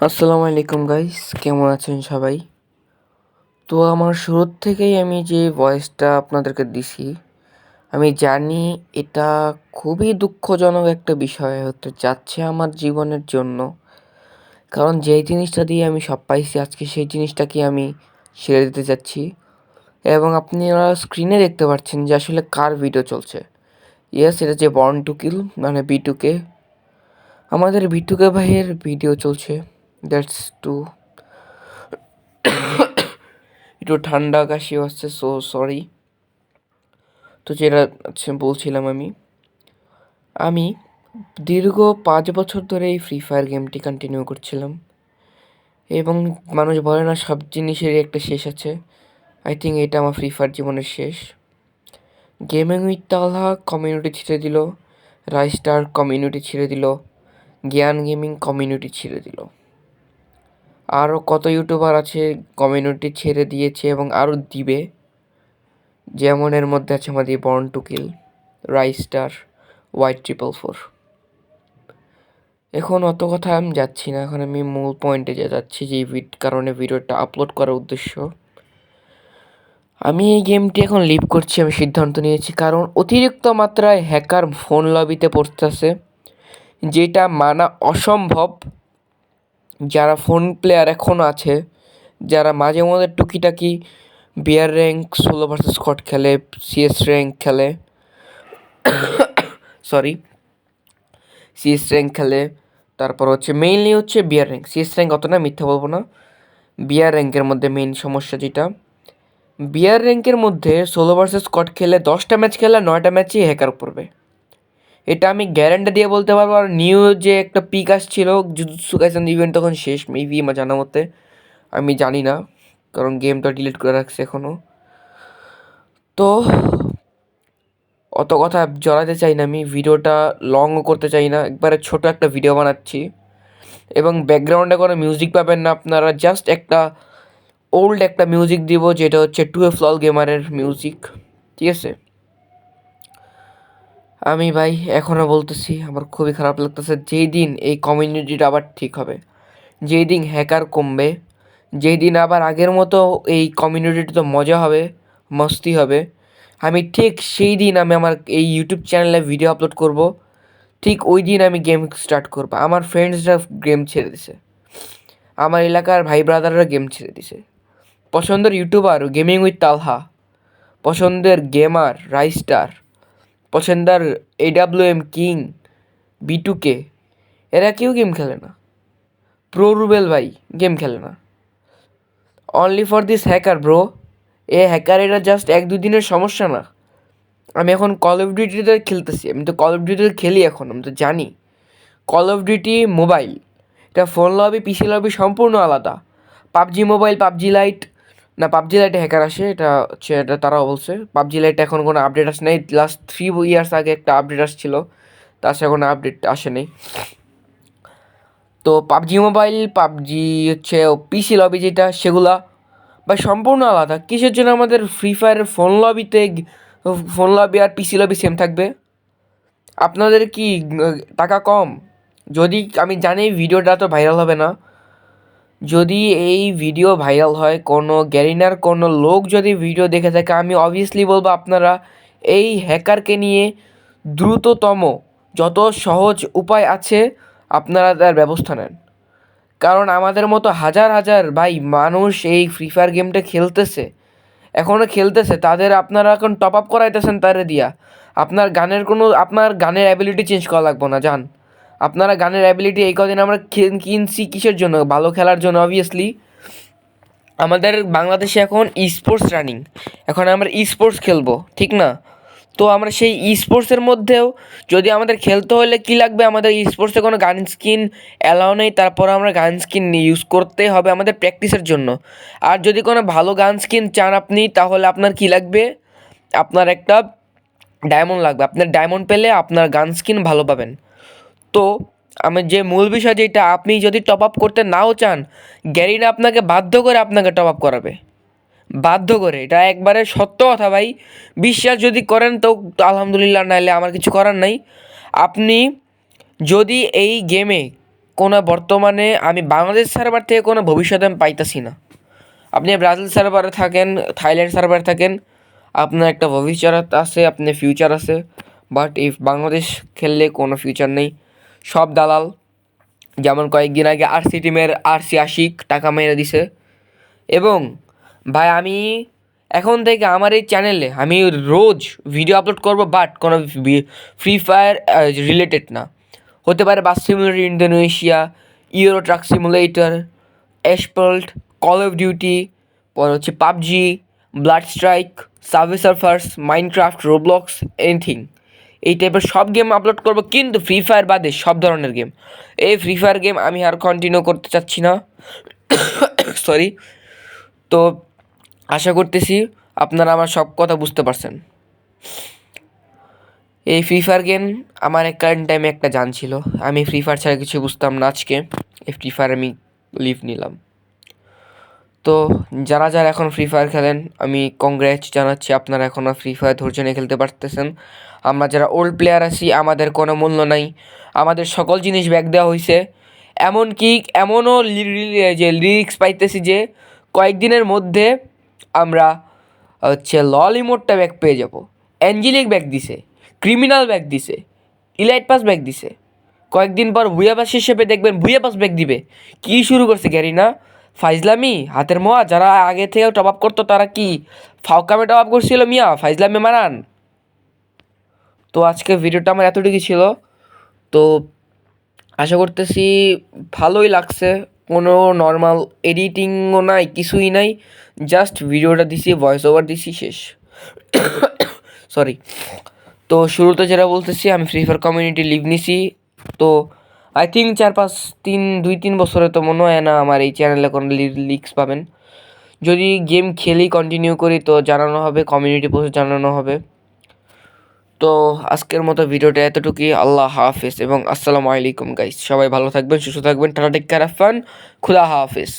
আসসালামু আলাইকুম গাইস কেমন আছেন সবাই? তো আমার শুরুর থেকেই আমি যে ভয়েসটা আপনাদেরকে দিছি, আমি জানি এটা খুবই দুঃখজনক একটা বিষয় হতে যাচ্ছে আমার জীবনের জন্য। কারণ যেই জিনিসটা দিয়ে আমি সব পাইছি, আজকে সেই জিনিসটাকে আমি ছেড়ে দিতে যাচ্ছি। এবং আপনারা স্ক্রিনে দেখতে পাচ্ছেন যে আসলে কার ভিডিও চলছে। ইয়েস এটা যে বর্ন টু কিল মানে বি টুকে আমাদের বিটুকে ভাইয়ের ভিডিও চলছে। That's two. একটু ঠান্ডা কাশি হচ্ছে, সো সরি। তো যেটা বলছিলাম আমি আমি দীর্ঘ পাঁচ বছর ধরে এই ফ্রি ফায়ার গেমটি কন্টিনিউ করছিলাম। এবং মানুষ বলে না, সব জিনিসেরই একটা শেষ আছে। আই থিঙ্ক এটা আমার ফ্রি ফায়ার জীবনের শেষ। গেমিং উইথ তালহা কমিউনিটি ছেড়ে দিল রাইস্টার কমিউনিটি ছেড়ে দিল জ্ঞান গেমিং কমিউনিটি ছেড়ে দিল। আরও কত ইউটিউবার আছে কমিউনিটি ছেড়ে দিয়েছে এবং আরও দিবে। যেমন এর মধ্যে আছে আমাদের born to kill Raistar White triple four এখন অত কথা আমি যাচ্ছি না, এখন আমি মূল পয়েন্টে যে যাচ্ছি যে ভিড কারণে ভিডিওটা আপলোড করার উদ্দেশ্য। আমি এই গেমটি এখন লিভ করছি, আমি সিদ্ধান্ত নিয়েছি, কারণ অতিরিক্ত মাত্রায় হ্যাকার ফোন লবিতে পড়তেছে, যেটা মানা অসম্ভব। যারা ফোন প্লেয়ার এখনও আছে, যারা মাঝে মধ্যে টুকিটাকি বিয়ার র্যাঙ্ক ষোলো ভার্সেস স্কট খেলে সিএস র্যাঙ্ক খেলে সরি সিএস র্যাঙ্ক খেলে, তারপর হচ্ছে মেইনলি হচ্ছে বিয়ার র্যাঙ্ক সিএস র্যাঙ্ক অত না, মিথ্যা বলব না। বিয়ার র্যাঙ্কের মধ্যে মেইন সমস্যা যেটা। বিয়ার র্যাঙ্কের মধ্যে ষোলো ভার্সেস স্কট খেলে দশটা ম্যাচ খেলে নয়টা ম্যাচই হ্যাকার পড়বে। এটা আমি গ্যারান্টি দিয়ে বলতে পারব, আর নিউ যে একটা পিক আসছিল জুজুৎসু কাইসেন ইভেন্ট তখন শেষ মেবি আমার জানা মতে। আমি জানি না, কারণ গেমটা ডিলিট করে রাখছে এখনও তো, অত কথা জড়াতে চাই না আমি, ভিডিওটা লংও করতে চাই না, একবারে ছোট একটা ভিডিও বানাচ্ছি। এবং ব্যাকগ্রাউন্ডে কোনো মিউজিক পাবেন না আপনারা জাস্ট একটা ওল্ড একটা মিউজিক দিব, যেটা হচ্ছে টু এ ফ্লল গেমারের মিউজিক ঠিক আছে? আমি ভাই এখনও বলতেছি, আমার খুবই খারাপ লাগতেছে। যেই দিন এই কমিউনিটিটা আবার ঠিক হবে যেই দিন হ্যাকার কমবে যেই দিন আবার আগের মতো এই কমিউনিটিতে মজা হবে, মস্তি হবে, আমি ঠিক সেই দিন আমি আমার এই ইউটিউব চ্যানেলে ভিডিও আপলোড করব, ঠিক ওই দিন আমি গেম স্টার্ট করব। আমার ফ্রেন্ডসরা গেম ছেড়ে দিছে, আমার এলাকার ভাই ব্রাদাররা গেম ছেড়ে দিছে। পছন্দের ইউটিউবার গেমিং উইথ তালহা পছন্দের গেমার রাইস্টার পছন্দের এডাব্লিউ এম কিং বিটুকে এরা কেউ গেম খেলে না। প্রো রুবেল ভাই গেম খেলে না। Only for this hacker bro a hacker এটা জাস্ট এক দু দিনের সমস্যা না। আমি এখন কল অফ ডিউটিতে খেলতেছি। আমি তো কল অফ ডিউটিতে খেলি এখন, আমি তো জানি। কল অফ ডিউটি মোবাইল এটা ফোন লবি পিসি লবি সম্পূর্ণ আলাদা। পাবজি মোবাইল পাবজি লাইট না, পাবজি লাইটে হ্যাকার আসে, এটা হচ্ছে, এটা তারাও বলছে। পাবজি লাইটে এখন কোনো আপডেট আসে নাই। লাস্ট থ্রি ইয়ার্স আগে একটা আপডেট আসছিল। তাছাড়া কোনো আপডেট আসে নাই। তো পাবজি মোবাইল পাবজি হচ্ছে পিসি লবি যেটা, সেগুলা বা সম্পূর্ণ আলাদা। কিসের জন্য আমাদের ফ্রি ফায়ারের ফোন লবিতে ফোন লবি আর পিসি লবি সেম থাকবে? আপনাদের কি, টাকা কম? যদি আমি জানি ভিডিওটা তো ভাইরাল হবে না। যদি এই ভিডিও ভাইরাল হয়, কোনো গ্যারিনার কোনো লোক যদি ভিডিও দেখে থাকে, আমি অবভিয়াসলি বলব আপনারা, এই হ্যাকারকে নিয়ে দ্রুততম যত সহজ উপায় আছে, আপনারা তার ব্যবস্থা নেন। কারণ আমাদের মতো হাজার হাজার ভাই মানুষ এই ফ্রি ফায়ার গেমটা খেলতেছে এখনও খেলতেছে, তাদের আপনারা এখন টপ আপ করাইতেছেন তারে দিয়া। আপনার গানের কোনো, আপনার গানের অ্যাবিলিটি চেঞ্জ করা লাগবো না, জান। আপনারা গানের অ্যাবিলিটি এই কদিন আমরা কিনছি কিসের জন্য? ভালো খেলার জন্য অবভিয়াসলি আমাদের বাংলাদেশে এখন স্পোর্টস রানিং এখন আমরা স্পোর্টস খেলব, ঠিক না? তো আমরা সেই স্পোর্টসের মধ্যেও যদি আমাদের খেলতে হলে কী লাগবে? আমাদের স্পোর্টসে কোনো গান স্কিন অ্যালাও নেই, তারপর আমরা গান স্কিন ইউজ করতে হবে আমাদের প্র্যাকটিসের জন্য। আর যদি কোনো ভালো গান স্কিন চান আপনি, তাহলে আপনার কী লাগবে? আপনার একটা ডায়মন্ড লাগবে। আপনার ডায়মন্ড পেলে আপনার গান স্কিন ভালো পাবেন। তো আমি যে মূল বিষয় যেটা, আপনি যদি টপ আপ করতে নাও চান, গ্যারিনা আপনাকে বাধ্য করে আপনাকে টপ আপ করাবে। বাধ্য করে, এটা একবারে সত্য কথা ভাই। বিশ্বাস যদি করেন তো আলহামদুলিল্লাহ নাইলে আমার কিছু করার নাই। আপনি যদি এই গেমে কোনো বর্তমানে আমি বাংলাদেশ সার্ভার থেকে কোনো ভবিষ্যতে আমি পাইতাছি না। আপনি ব্রাজিল সার্ভারে থাকেন, থাইল্যান্ড সার্ভারে থাকেন, আপনার একটা ভবিষ্যৎ আছে, আপনার ফিউচার আছে। বাট ইফ বাংলাদেশ খেললে কোনো ফিউচার নেই সব দালাল। যেমন কয়েকদিন আগে আরসি টিমের আরসি আশিক টাকা মেরে দিছে। এবং ভাই, আমি এখন থেকে আমার এই চ্যানেলে আমি রোজ ভিডিও আপলোড করব বাট কোনো ফ্রি ফায়ার রিলেটেড না। হতে পারে Bus Simulator Indonesia Euro Truck Simulator Asphalt Call of Duty পর হচ্ছে PUBG Blood Strike Subway Surfers Minecraft Roblox anything এই টাইপের সব গেম আপলোড করব, কিন্তু ফ্রি ফায়ার বাদে সব ধরনের গেম এই ফ্রি ফায়ার গেম আমি আর কন্টিনিউ করতে চাচ্ছি না। সরি তো আশা করতেছি আপনারা আমার সব কথা বুঝতে পারছেন। এই ফ্রি ফায়ার গেম আমার এক কারেন্ট টাইমে একটা জান ছিল। আমি ফ্রি ফায়ার ছাড়া কিছু বুঝতাম না আজকে। এই ফ্রি ফায়ার আমি লিভ নিলাম। তো যারা যারা এখন ফ্রি ফায়ার খেলেন, আমি কংগ্রেচ জানাচ্ছি আপনারা এখনও ফ্রি ফায়ার ধৈর্য নিয়ে খেলতে পারতেছেন। আমরা যারা ওল্ড প্লেয়ার আছি, আমাদের কোনো মূল্য নাই। আমাদের সকল জিনিস ব্যাক দেওয়া হয়েছে এমনকি এমনও যে লিরিক্স পাইতেছি যে, কয়েকদিনের মধ্যে আমরা হচ্ছে লল ইমোটটা ব্যাক পেয়ে যাব। অ্যাঞ্জেলিক ব্যাক দিছে ক্রিমিনাল ব্যাক দিছে ইলাইট পাস ব্যাক দিছে। কয়েকদিন পর ভুয়া পাস হিসেবে দেখবেন ভুয়া পাস ব্যাক দিবে। কী শুরু করছে গ্যারিনা ফাইজলামি? হাতের মোয়া? যারা আগে থেকে টপ আপ করতো, তারা কি ফাউকামে টপ আপ করছিল মিয়া? ফাইজলামি মারান। তো আজকে ভিডিওটা আমার এতটুকু ছিল। তো আশা করতেছি ভালোই লাগছে। কোনো নর্মাল এডিটিংও নাই, কিছুই নাই। জাস্ট ভিডিওটা দিছি ভয়েস ওভার দিছি, শেষ। সরি তো শুরুতে যেটা বলতেছি, আমি ফ্রি ফায়ার কমিউনিটি লিভ নিছি। তো আই থিঙ্ক চার পাঁচ তিন, দুই, তিন বছরে তো মনে হয় না আমার এই চ্যানেলে কোনো লিক্স পাবেন। যদি গেম খেলি কন্টিনিউ করি তো জানানো হবে কমিউনিটি পোস্ট জানানো হবে। তো আজকের মতো ভিডিওটা এতটুকুই, আল্লাহ হাফেজ এবং আসসালামু আলাইকুম গাইস সবাই ভালো থাকবেন, সুস্থ থাকবেন, টাটা টেক কেয়ার খুদা হাফেজ।